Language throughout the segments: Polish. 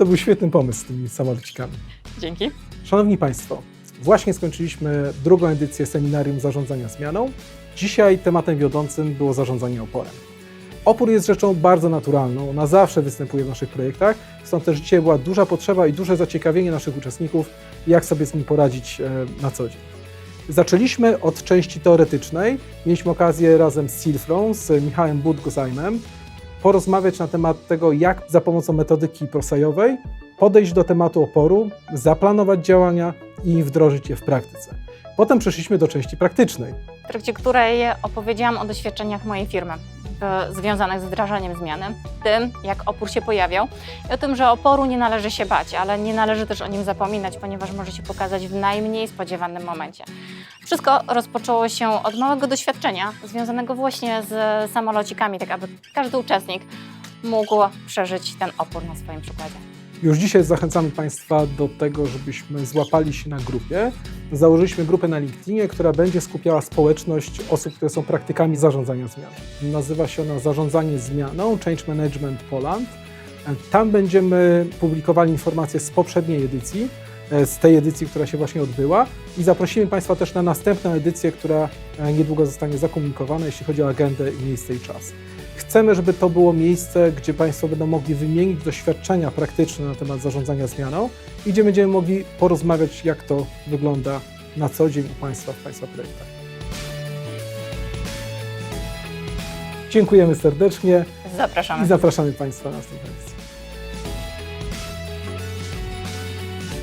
To był świetny pomysł z tymi samolocikami. Dzięki. Szanowni Państwo, właśnie skończyliśmy drugą edycję seminarium zarządzania zmianą. Dzisiaj tematem wiodącym było zarządzanie oporem. Opór jest rzeczą bardzo naturalną, ona zawsze występuje w naszych projektach, stąd też dzisiaj była duża potrzeba i duże zaciekawienie naszych uczestników, jak sobie z nim poradzić e, na co dzień. Zaczęliśmy od części teoretycznej. Mieliśmy okazję razem z Silfrą, z Michałem Budgozajmem porozmawiać na temat tego, jak za pomocą metodyki prosajowej podejść do tematu oporu, zaplanować działania i wdrożyć je w praktyce. Potem przeszliśmy do części praktycznej. w trakcie której opowiedziałam o doświadczeniach mojej firmy związanych z wdrażaniem zmiany, tym, jak opór się pojawiał i o tym, że oporu nie należy się bać, ale nie należy też o nim zapominać, ponieważ może się pokazać w najmniej spodziewanym momencie. Wszystko rozpoczęło się od małego doświadczenia związanego właśnie z samolocikami, tak aby każdy uczestnik mógł przeżyć ten opór na swoim przykładzie. Już dzisiaj zachęcamy Państwa do tego, żebyśmy złapali się na grupie. Założyliśmy grupę na LinkedInie, która będzie skupiała społeczność osób, które są praktykami zarządzania zmianą. Nazywa się ona Zarządzanie Zmianą Change Management Poland. Tam będziemy publikowali informacje z poprzedniej edycji, e, z tej edycji, która się właśnie odbyła i zaprosimy Państwa też na następną edycję, która e, niedługo zostanie zakomunikowana, jeśli chodzi o agendę, miejsce i czas. Chcemy, żeby to było miejsce, gdzie Państwo będą mogli wymienić doświadczenia praktyczne na temat zarządzania zmianą i gdzie będziemy mogli porozmawiać, jak to wygląda na co dzień u Państwa w Państwa projektach. Dziękujemy serdecznie Zapraszamy. i zapraszamy Państwa na następną edycję.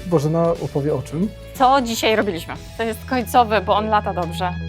Bożena opowie o czym? Co dzisiaj robiliśmy? To jest końcowy, bo on lata dobrze.